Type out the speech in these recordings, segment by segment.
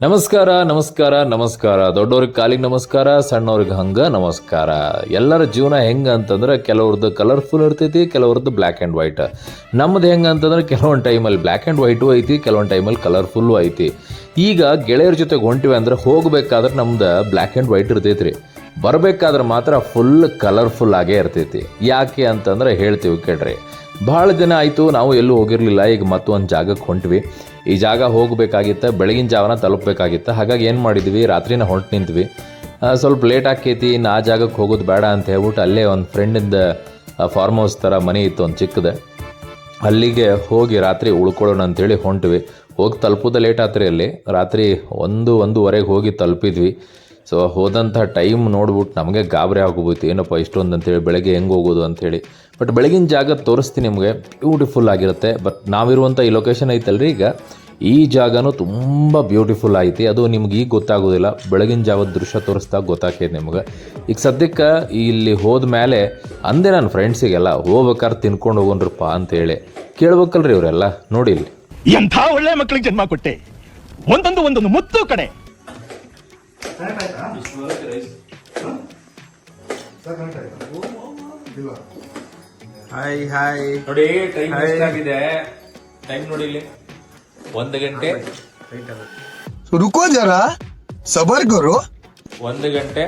ನಮಸ್ಕಾರ ನಮಸ್ಕಾರ ನಮಸ್ಕಾರ. ದೊಡ್ಡವ್ರಿಗೆ ಕಾಲಿಗೆ ನಮಸ್ಕಾರ, ಸಣ್ಣವ್ರಿಗೆ ಹಂಗ ನಮಸ್ಕಾರ. ಎಲ್ಲರ ಜೀವನ ಹೆಂಗೆ ಅಂತಂದ್ರೆ ಕೆಲವ್ರದ್ದು ಕಲರ್ಫುಲ್ ಇರ್ತೈತಿ, ಕೆಲವ್ರದ್ದು ಬ್ಲ್ಯಾಕ್ ಆ್ಯಂಡ್ ವೈಟ್ ನಮ್ಮದು ಹೆಂಗೆ ಅಂತಂದ್ರೆ ಕೆಲವೊಂದು ಟೈಮಲ್ಲಿ ಬ್ಲ್ಯಾಕ್ ಆ್ಯಂಡ್ ವೈಟು ಐತಿ, ಕೆಲವೊಂದು ಟೈಮಲ್ಲಿ ಕಲರ್ಫುಲ್ಲು ಐತಿ. ಈಗ ಗೆಳೆಯರ ಜೊತೆಗೆ ಹೊಂಟಿವೆ ಅಂದ್ರೆ ಹೋಗ್ಬೇಕಾದ್ರೆ ನಮ್ದು ಬ್ಲ್ಯಾಕ್ ಆ್ಯಂಡ್ ವೈಟ್ ಇರ್ತೈತಿ ರೀ ಬರಬೇಕಾದ್ರೆ ಮಾತ್ರ ಫುಲ್ ಕಲರ್ಫುಲ್ ಆಗೇ ಇರ್ತೈತಿ. ಯಾಕೆ ಅಂತಂದ್ರೆ ಹೇಳ್ತೀವಿ ಕೇಳ್ರಿ. ಭಾಳ ದಿನ ಆಯಿತು, ನಾವು ಎಲ್ಲೂ ಹೋಗಿರಲಿಲ್ಲ. ಈಗ ಮತ್ತೊಂದು ಜಾಗಕ್ಕೆ ಹೊಂಟ್ವಿ. ಈ ಜಾಗ ಹೋಗಬೇಕಾಗಿತ್ತು, ಬೆಳಗಿನ ಜಾವನ ತಲುಪಬೇಕಾಗಿತ್ತ. ಹಾಗಾಗಿ ಏನು ಮಾಡಿದ್ವಿ, ರಾತ್ರಿನ ಹೊಂಟು ನಿಂತ್ವಿ. ಸ್ವಲ್ಪ ಲೇಟ್ ಆಕೈತಿ ಇನ್ನು ಆ ಜಾಗಕ್ಕೆ ಹೋಗೋದು ಬೇಡ ಅಂತ ಹೇಳ್ಬಿಟ್ಟು ಅಲ್ಲೇ ಒಂದು ಫ್ರೆಂಡಿಂದ ಫಾರ್ಮ್ ಹೌಸ್ ಥರ ಮನೆ ಇತ್ತು ಒಂದು ಚಿಕ್ಕದೆ. ಅಲ್ಲಿಗೆ ಹೋಗಿ ರಾತ್ರಿ ಉಳ್ಕೊಳ್ಳೋಣ ಅಂತೇಳಿ ಹೊಂಟ್ವಿ. ಹೋಗಿ ತಲುಪೋದು ಲೇಟ್ ಆತ್ರಿ ಅಲ್ಲಿ. ರಾತ್ರಿ ಒಂದು, ಒಂದೂವರೆಗೆ ಹೋಗಿ ತಲುಪಿದ್ವಿ. ಸೊ ಹೋದಂಥ ಟೈಮ್ ನೋಡ್ಬಿಟ್ಟು ನಮಗೆ ಗಾಬರಿ ಆಗೋಗ್ಬಿಟ್ಟು ಏನಪ್ಪ ಇಷ್ಟೊಂದು ಅಂತೇಳಿ, ಬೆಳಗ್ಗೆ ಹೆಂಗೆ ಹೋಗೋದು ಅಂಥೇಳಿ ಬಟ್ ಬೆಳಗಿನ ಜಾಗ ತೋರಿಸ್ತೀನಿ ನಿಮಗೆ. ಬ್ಯೂಟಿಫುಲ್ ಆಗಿರುತ್ತೆ. ಬಟ್ ನಾವಿರುವಂಥ ಈ ಲೊಕೇಶನ್ ಐತಲ್ರಿ ಈಗ. ಈ ಜಾಗನೂ ತುಂಬ ಬ್ಯೂಟಿಫುಲ್ ಐತಿ. ಅದು ನಿಮ್ಗೆ ಈಗ ಗೊತ್ತಾಗೋದಿಲ್ಲ. ಬೆಳಗಿನ ಜಾವದ ದೃಶ್ಯ ತೋರಿಸ್ದಾಗ ಗೊತ್ತಾಕೈತೆ ನಿಮ್ಗೆ. ಈಗ ಸದ್ಯಕ್ಕೆ ಇಲ್ಲಿ ಹೋದ ಮೇಲೆ ಅಂದೆ ನನ್ನ ಫ್ರೆಂಡ್ಸಿಗೆಲ್ಲ ಹೋಗ್ಬೇಕಾದ್ರೆ ತಿನ್ಕೊಂಡು ಹೋಗೋನ್ರಪ್ಪ ಅಂತೇಳಿ. ಕೇಳ್ಬೇಕಲ್ರಿ ಇವರೆಲ್ಲ. ನೋಡಿ ಇಲ್ಲಿ. ಎಂಥ ಒಳ್ಳೆ ಮಕ್ಕಳಿಗೆ ಜನ್ಮ ಕೊಟ್ಟೆ. ಒಂದೊಂದು ಒಂದೊಂದು ಮುತ್ತು ಕಡೆ. ಆಯ್ತಾ? ಹಾಯ್ ಹಾಯ್ ನೋಡಿ ಟೈಮ್ ಆಗಿದೆ. ಟೈಮ್ ನೋಡಿ ಇಲ್ಲಿ. ಒಂದು ಗಂಟೆ. ರುಕೋ ಜರ. ಸಬರ್ ಗುರು ಗಂಟೆ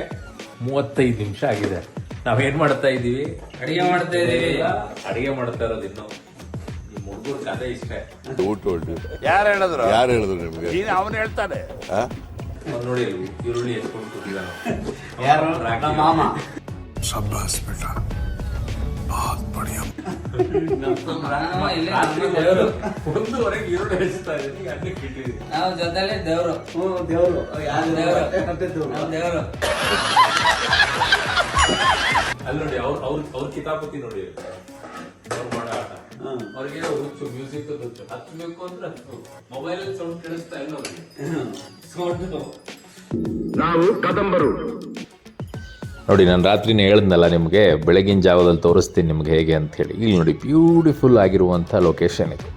ಮೂವತ್ತೈದು ನಿಮಿಷ ಆಗಿದೆ. ನಾವೇನ್ ಮಾಡ್ತಾ ಇದೀವಿ ಅಡಿಗೆ ಮಾಡ್ತಾ ಇದೀವಿ ಅಡಿಗೆ ಮಾಡ್ತಾ ಇರೋದು ಇನ್ನು. ನಿಮ್ ಹುಡುಗರ ಕಥೆ ಇಷ್ಟೇ. ಯಾರು ಹೇಳಿದ್ರು? ಯಾರು ಹೇಳಿದ್ರು ನಿಮ್ಗೆ? ಅವನು ಹೇಳ್ತಾನೆ. ನೋಡಿ ಈರುಳ್ಳಿ ಎತ್ಕೊಂಡು ಕೂತಿದ್ದಾನೆ ಯಾರು? ನಮ್ಮ ಮಾಮ. ಶಬ್ಬಾಸ್ ಬೇಟ ಬಹತ್ ಬಡಿಯ ಒಂದೂವರೆಗೆ ಈರುಳ್ಳಿ ಹೆಚ್ಚುತ್ತಾ ಇದೆ ಅದಕ್ಕೆ ಇಟ್ಟಿದ್ದೀವಿ ನಾವು ಜೊತೆಲೆ ದೇವರು. ಹ್ಞೂ ದೇವರು. ಯಾರು ದೇವರು. ಮತ್ತೆ ದೇವರು. ದೇವರು. ಅಲ್ಲಿ ನೋಡಿ ಅವ್ರ ಅವ್ರ ಅವ್ರ ಕಿತಾಪತಿ ನೋಡಿ. ಅವ್ರಿಗೆ ಹುಚ್ಚು ಮ್ಯೂಸಿಕ್ ಹುಚ್ಚು. ಹತ್ಬೇಕು ಅಂದ್ರೆ ಹತ್ತು. ಮೊಬೈಲ್ ಸೌಂಡ್ ಕೇಳಿಸ್ತಾ ಇಲ್ಲ ಅವ್ರಿಗೆ. ಸೌಂಡ್ ನೋಡಿ ನಾನು ರಾತ್ರಿನೇ ಹೇಳಿದ್ನಲ್ಲ ನಿಮಗೆ ಬೆಳಗಿನ ಜಾವದಲ್ಲಿ ತೋರಿಸ್ತೀನಿ ನಿಮ್ಗೆ ಹೇಗೆ ಅಂತ ಹೇಳಿ. ಇಲ್ಲಿ ನೋಡಿ ಬ್ಯೂಟಿಫುಲ್ ಆಗಿರುವಂಥ ಲೊಕೇಶನ್ ಇದು.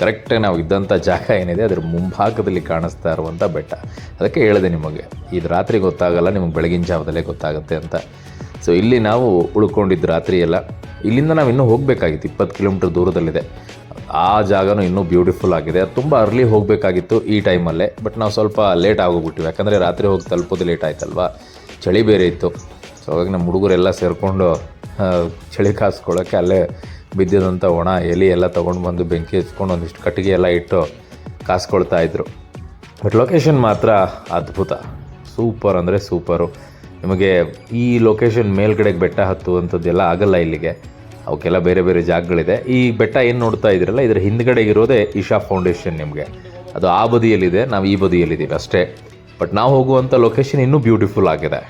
ಕರೆಕ್ಟಾಗಿ ನಾವು ಇದ್ದಂಥ ಜಾಗ ಏನಿದೆ ಅದರ ಮುಂಭಾಗದಲ್ಲಿ ಕಾಣಿಸ್ತಾ ಇರುವಂಥ ಬೆಟ್ಟ. ಅದಕ್ಕೆ ಹೇಳಿದೆ ನಿಮಗೆ ಇದು ರಾತ್ರಿ ಗೊತ್ತಾಗಲ್ಲ ನಿಮಗೆ ಬೆಳಗಿನ ಜಾವದಲ್ಲೇ ಗೊತ್ತಾಗುತ್ತೆ ಅಂತ. ಸೊ ಇಲ್ಲಿ ನಾವು ಉಳ್ಕೊಂಡಿದ್ದು ರಾತ್ರಿ ಎಲ್ಲ ಇಲ್ಲಿಂದ ನಾವು ಇನ್ನೂ ಹೋಗಬೇಕಾಗಿತ್ತು. ಇಪ್ಪತ್ತು ಕಿಲೋಮೀಟ್ರ್ ದೂರದಲ್ಲಿದೆ. ಆ ಜಾಗನೂ ಇನ್ನೂ ಬ್ಯೂಟಿಫುಲ್ ಆಗಿದೆ. ಅದು ತುಂಬ ಅರ್ಲಿ ಹೋಗಬೇಕಾಗಿತ್ತು ಈ ಟೈಮಲ್ಲೇ ಬಟ್ ನಾವು ಸ್ವಲ್ಪ ಲೇಟ್ ಆಗೋಗ್ಬಿಟ್ಟಿವಿ ಯಾಕಂದರೆ ರಾತ್ರಿ ಹೋಗಿ ತಲುಪೋದು ಲೇಟ್ ಆಯ್ತಲ್ವಾ? ಚಳಿ ಬೇರೆ ಇತ್ತು. ಸೊ ಹಾಗಾಗಿ ನಮ್ಮ ಹುಡುಗರೆಲ್ಲ ಸೇರಿಕೊಂಡು ಚಳಿ ಕಾಸ್ಕೊಳ್ಳೋಕ್ಕೆ ಅಲ್ಲೇ ಬಿದ್ದಿದಂಥ ಒಣ ಎಲೆ ಎಲ್ಲ ತೊಗೊಂಡು ಬಂದು ಬೆಂಕಿ ಹಚ್ಕೊಂಡು ಒಂದಿಷ್ಟು ಕಟ್ಟಿಗೆ ಎಲ್ಲ ಇಟ್ಟು ಕಾಸ್ಕೊಳ್ತಾ ಇದ್ದರು ಬಟ್ ಲೊಕೇಶನ್ ಮಾತ್ರ ಅದ್ಭುತ. ಸೂಪರ್ ಅಂದರೆ ಸೂಪರು ನಿಮಗೆ ಈ ಲೊಕೇಶನ್ ಮೇಲ್ಗಡೆಗೆ ಬೆಟ್ಟ ಹತ್ತುವಂಥದ್ದೆಲ್ಲ ಆಗಲ್ಲ ಇಲ್ಲಿಗೆ. ಅವಕ್ಕೆಲ್ಲ ಬೇರೆ ಬೇರೆ ಜಾಗಗಳಿದೆ. ಈ ಬೆಟ್ಟ ಏನು ನೋಡ್ತಾ ಇದ್ದೀರಲ್ಲ, ಇದರ ಹಿಂದ್ಗಡೆ ಇರೋದೇ ಇಶಾ ಫೌಂಡೇಶನ್ ನಿಮಗೆ. ಅದು ಆ ಬದಿಯಲ್ಲಿದೆ, ನಾವು ಈ ಬದಿಯಲ್ಲಿದ್ದೀವಿ ಅಷ್ಟೇ. ಬಟ್ ನಾವು ಹೋಗುವಂಥ ಲೊಕೇಶನ್ ಇನ್ನೂ ಬ್ಯೂಟಿಫುಲ್ ಆಗಿದೆ.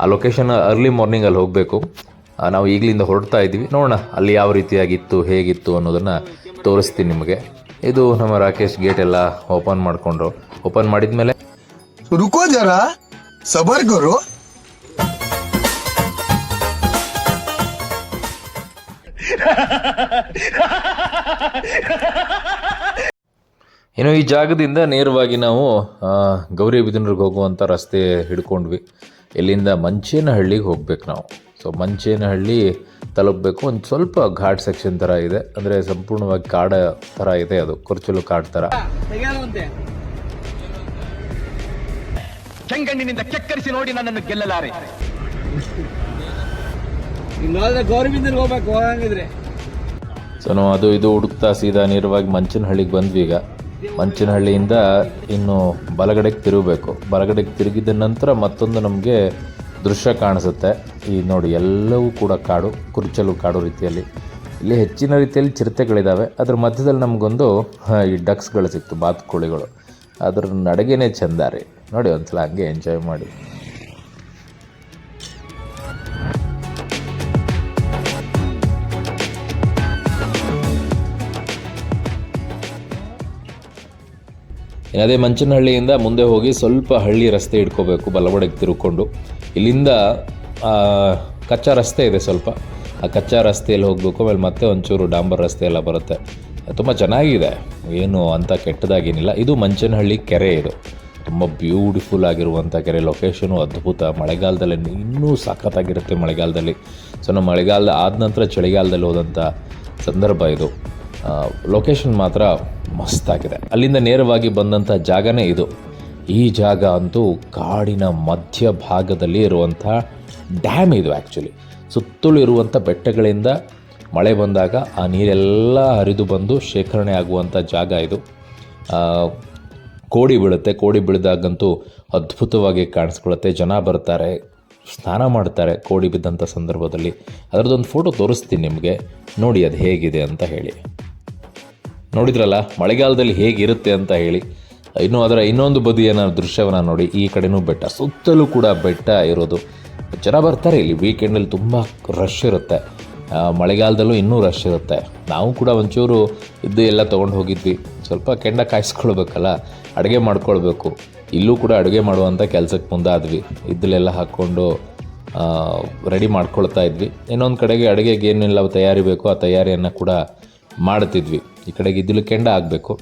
ಆ ಲೊಕೇಶನ್ ಅರ್ಲಿ ಮಾರ್ನಿಂಗಲ್ಲಿ ಹೋಗಬೇಕು. ನಾವು ಈಗಲಿಂದ ಹೊರಡ್ತಾ ಇದ್ದೀವಿ. ನೋಡೋಣ, ಅಲ್ಲಿ ಯಾವ ರೀತಿಯಾಗಿತ್ತು, ಹೇಗಿತ್ತು ಅನ್ನೋದನ್ನು ತೋರಿಸ್ತೀನಿ ನಿಮಗೆ. ಇದು ನಮ್ಮ ರಾಕೇಶ್ ಗೇಟ್ ಎಲ್ಲ ಓಪನ್ ಮಾಡಿಕೊಂಡ್ರು. ಓಪನ್ ಮಾಡಿದ ಇನ್ನು ಈ ಜಾಗದಿಂದ ನೇರವಾಗಿ ನಾವು ಗೌರಿಬಿದನೂರಿಗೆ ಹೋಗುವಂಥ ರಸ್ತೆ ಹಿಡ್ಕೊಂಡ್ವಿ. ಇಲ್ಲಿಂದ ಮಂಚೇನಹಳ್ಳಿಗೆ ಹೋಗ್ಬೇಕು ನಾವು. ಸೊ ಮಂಚೇನಹಳ್ಳಿ ತಲುಪಬೇಕು. ಒಂದು ಸ್ವಲ್ಪ ಘಾಟ್ ಸೆಕ್ಷನ್ ಥರ ಇದೆ. ಅಂದರೆ ಸಂಪೂರ್ಣವಾಗಿ ಕಾಡ ಥರ ಇದೆ ಅದು. ಕುರ್ಚಲು ಕಾಡ್ ಥರ ಕೆಂಗಣ್ಣಿನಿಂದ ಕೆಕ್ಕರಿಸಿ ನೋಡಿ ನನ್ನನ್ನು ಗೆಲ್ಲಲಾರೆ. ಇನ್ನು ಗೌರಿಬಿಂದರ್ಗೆ ಹೋಗ್ಬೇಕು ಹೋಗಂಗಿದ್ರೆ. ಸೊ ನಾವು ಅದು ಇದು ಹುಡುಕ್ತಾ ಸೀದಾ ನೇರವಾಗಿ ಮಂಚನಹಳ್ಳಿಗೆ ಬಂದ್ವಿ ಈಗ. ಮಂಚನಹಳ್ಳಿಯಿಂದ ಇನ್ನು ಬಲಗಡೆಗೆ ತಿರುಗಬೇಕು. ಬಲಗಡೆಗೆ ತಿರುಗಿದ ನಂತರ ಮತ್ತೊಂದು ನಮಗೆ ದೃಶ್ಯ ಕಾಣಿಸುತ್ತೆ. ಈ ನೋಡಿ, ಎಲ್ಲವೂ ಕೂಡ ಕಾಡು, ಕುರ್ಚಲು ಕಾಡು ರೀತಿಯಲ್ಲಿ. ಇಲ್ಲಿ ಹೆಚ್ಚಿನ ರೀತಿಯಲ್ಲಿ ಚಿರತೆಗಳಿದ್ದಾವೆ ಅದ್ರ ಮಧ್ಯದಲ್ಲಿ ನಮಗೊಂದು ಈ ಡಕ್ಸ್ಗಳು ಸಿಕ್ತು, ಬಾತುಕೋಳಿಗಳು. ಅದ್ರ ನಡಗೆನೇ ಚೆಂದ ರೀ ನೋಡಿ, ಒಂದ್ಸಲ ಹಂಗೆ ಎಂಜಾಯ್ ಮಾಡಿ. ಅದೇ ಮಂಚನಹಳ್ಳಿಯಿಂದ ಮುಂದೆ ಹೋಗಿ ಸ್ವಲ್ಪ ಹಳ್ಳಿ ರಸ್ತೆ ಇಟ್ಕೋಬೇಕು, ಬಲಗಡೆಗೆ ತಿರುಕೊಂಡು. ಇಲ್ಲಿಂದ ಕಚ್ಚಾ ರಸ್ತೆ ಇದೆ ಸ್ವಲ್ಪ. ಆ ಕಚ್ಚಾ ರಸ್ತೆಯಲ್ಲಿ ಹೋಗಬೇಕು, ಆಮೇಲೆ ಮತ್ತೆ ಒಂಚೂರು ಡಾಂಬರ್ ರಸ್ತೆ ಎಲ್ಲ ಬರುತ್ತೆ. ತುಂಬ ಚೆನ್ನಾಗಿದೆ. ಏನು ಅಂತ ಕೆಟ್ಟದಾಗೇನಿಲ್ಲ. ಇದು ಮಂಚನಹಳ್ಳಿ ಕೆರೆ ಇದು. ತುಂಬ ಬ್ಯೂಟಿಫುಲ್ ಆಗಿರುವಂಥ ಕೆರೆ. ಲೊಕೇಶನು ಅದ್ಭುತ. ಮಳೆಗಾಲದಲ್ಲಿ ಇನ್ನೂ ಸಖತ್ತಾಗಿರುತ್ತೆ ಮಳೆಗಾಲದಲ್ಲಿ. ಸೊ ನಮ್ಮ ಮಳೆಗಾಲ ಆದ ನಂತರ ಚಳಿಗಾಲದಲ್ಲಿ ಹೋದಂಥ ಸಂದರ್ಭ ಇದು. ಲೊಕೇಶನ್ ಮಾತ್ರ ಮಸ್ತಾಗಿದೆ. ಅಲ್ಲಿಂದ ನೇರವಾಗಿ ಬಂದಂಥ ಜಾಗನೇ ಇದು. ಈ ಜಾಗ ಅಂತೂ ಕಾಡಿನ ಮಧ್ಯ ಭಾಗದಲ್ಲಿ ಇರುವಂಥ ಡ್ಯಾಮ್ ಇದು ಆ್ಯಕ್ಚುಲಿ ಸುತ್ತಲೂ ಇರುವಂಥ ಬೆಟ್ಟಗಳಿಂದ ಮಳೆ ಬಂದಾಗ ಆ ನೀರೆಲ್ಲ ಹರಿದು ಬಂದು ಶೇಖರಣೆ ಆಗುವಂಥ ಜಾಗ ಇದು. ಕೋಡಿ ಬೀಳುತ್ತೆ. ಕೋಡಿ ಬೀಳಿದಾಗಂತೂ ಅದ್ಭುತವಾಗಿ ಕಾಣಿಸ್ಕೊಳ್ಳುತ್ತೆ. ಜನ ಬರ್ತಾರೆ, ಸ್ನಾನ ಮಾಡ್ತಾರೆ ಕೋಡಿ ಬಿದ್ದಂಥ ಸಂದರ್ಭದಲ್ಲಿ. ಅದರದ್ದೊಂದು ಫೋಟೋ ತೋರಿಸ್ತೀನಿ ನಿಮಗೆ. ನೋಡಿ ಅದು ಹೇಗಿದೆ ಅಂತ ಹೇಳಿ. ನೋಡಿದ್ರಲ್ಲ, ಮಳೆಗಾಲದಲ್ಲಿ ಹೇಗಿರುತ್ತೆ ಅಂತ ಹೇಳಿ. ಇನ್ನು ಅದರ ಇನ್ನೊಂದು ಬದಿಯನ್ನು, ದೃಶ್ಯವನ್ನು ನೋಡಿ, ಈ ಕಡೆನೂ ಬೆಟ್ಟ. ಸುತ್ತಲೂ ಕೂಡ ಬೆಟ್ಟ ಇರೋದು. ಜನ ಬರ್ತಾರೆ ಇಲ್ಲಿ ವೀಕೆಂಡಲ್ಲಿ ತುಂಬ ರಶ್ ಇರುತ್ತೆ. ಮಳೆಗಾಲದಲ್ಲೂ ಇನ್ನೂ ರಶ್ ಇರುತ್ತೆ. ನಾವು ಕೂಡ ಒಂಚೂರು ಇದ್ದು ಎಲ್ಲ ತೊಗೊಂಡು ಹೋಗಿದ್ವಿ. ಸ್ವಲ್ಪ ಕೆಂಡ ಕಾಯಿಸ್ಕೊಳ್ಬೇಕಲ್ಲ, ಅಡುಗೆ ಮಾಡ್ಕೊಳ್ಬೇಕು. ಇಲ್ಲೂ ಕೂಡ ಅಡುಗೆ ಮಾಡುವಂಥ ಕೆಲಸಕ್ಕೆ ಮುಂದಾದ್ವಿ. ಇದ್ದಲೆಲ್ಲ ಹಾಕ್ಕೊಂಡು ರೆಡಿ ಮಾಡ್ಕೊಳ್ತಾ ಇದ್ವಿ. ಇನ್ನೊಂದು ಕಡೆಗೆ ಅಡುಗೆಗೆ ಏನೆಲ್ಲ ತಯಾರಿ ಬೇಕೋ ಆ ತಯಾರಿಯನ್ನು ಕೂಡ ಮಾಡ್ತಿದ್ವಿ. ಈ ಕಡೆಗೆ ಇದ್ದಿಲು ಕೆಂಡ ಆಗಬೇಕು.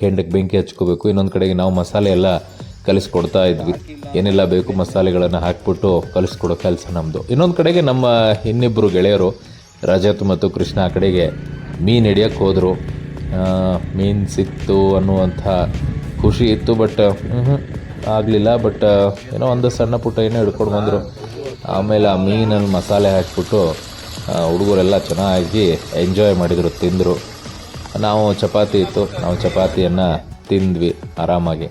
ಕೆಂಡಕ್ಕೆ ಬೆಂಕಿ ಹಚ್ಕೋಬೇಕು. ಇನ್ನೊಂದು ಕಡೆಗೆ ನಾವು ಮಸಾಲೆ ಎಲ್ಲ ಕಲಿಸ್ಕೊಡ್ತಾ ಇದ್ವಿ. ಏನೆಲ್ಲ ಬೇಕು ಮಸಾಲೆಗಳನ್ನು ಹಾಕ್ಬಿಟ್ಟು ಕಲಿಸ್ಕೊಡೋ ಕೆಲಸ ನಮ್ಮದು ಇನ್ನೊಂದು ಕಡೆಗೆ ನಮ್ಮ ಇನ್ನಿಬ್ಬರು ಗೆಳೆಯರು ರಜತ್ ಮತ್ತು ಕೃಷ್ಣ ಆ ಕಡೆಗೆ ಮೀನು ಹಿಡಿಯೋಕ್ಕೆ ಹೋದರು. ಮೀನು ಸಿಕ್ತು ಅನ್ನುವಂಥ ಖುಷಿ ಇತ್ತು, ಬಟ್ ಆಗಲಿಲ್ಲ. ಬಟ್, ಏನೋ ಒಂದು ಸಣ್ಣ ಪುಟ್ಟ ಏನೋ ಹಿಡ್ಕೊಂಡು ಬಂದರು. ಆಮೇಲೆ ಆ ಮೀನಲ್ಲಿ ಮಸಾಲೆ ಹಾಕ್ಬಿಟ್ಟು ಹುಡುಗರೆಲ್ಲ ಚೆನ್ನಾಗಿ ಎಂಜಾಯ್ ಮಾಡಿದರು, ತಿಂದರು. ನಾವು ಚಪಾತಿ ಇತ್ತು. ನಾವು ಚಪಾತಿಯನ್ನು ತಿಂದ್ವಿ ಆರಾಮಾಗಿ.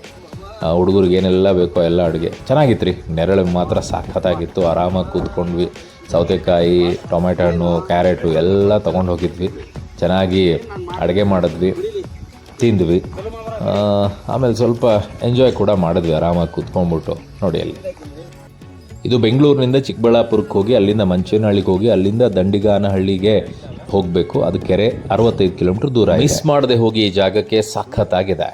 ಹುಡುಗರಿಗೆ ಏನೆಲ್ಲ ಬೇಕೋ ಎಲ್ಲ ಅಡುಗೆ. ಚೆನ್ನಾಗಿತ್ತು ರೀ ನೆರಳು ಮಾತ್ರ ಸಖತ್ತಾಗಿತ್ತು. ಆರಾಮಾಗಿ ಕೂತ್ಕೊಂಡ್ವಿ. ಸೌತೆಕಾಯಿ, ಟೊಮೆಟೊ ಹಣ್ಣು, ಕ್ಯಾರೆಟು ಎಲ್ಲ ತೊಗೊಂಡು ಹೋಗಿದ್ವಿ. ಚೆನ್ನಾಗಿ ಅಡುಗೆ ಮಾಡಿದ್ವಿ. ತಿಂದ್ವಿ. ಆಮೇಲೆ ಸ್ವಲ್ಪ ಎಂಜಾಯ್ ಕೂಡ ಮಾಡಿದ್ವಿ ಆರಾಮಾಗಿ ಕೂತ್ಕೊಂಡ್ಬಿಟ್ಟು ನೋಡಿ ಅಲ್ಲಿ. ಇದು ಬೆಂಗಳೂರಿನಿಂದ ಚಿಕ್ಕಬಳ್ಳಾಪುರಕ್ಕೆ ಹೋಗಿ, ಅಲ್ಲಿಂದ ಮಂಚೇನಹಳ್ಳಿಗೆ ಹೋಗಿ, ಅಲ್ಲಿಂದ ದಂಡಿಗಾನಹಳ್ಳಿಗೆ ಹೋಗಬೇಕು. ಅದು ಕೆರೆ ಅರವತ್ತೈದು ಕಿಲೋಮೀಟರ್ ದೂರ ಮಿಸ್ ಮಾಡದೆ ಹೋಗಿ ಈ ಜಾಗಕ್ಕೆ ಸಖತ್ತಾಗಿದೆ.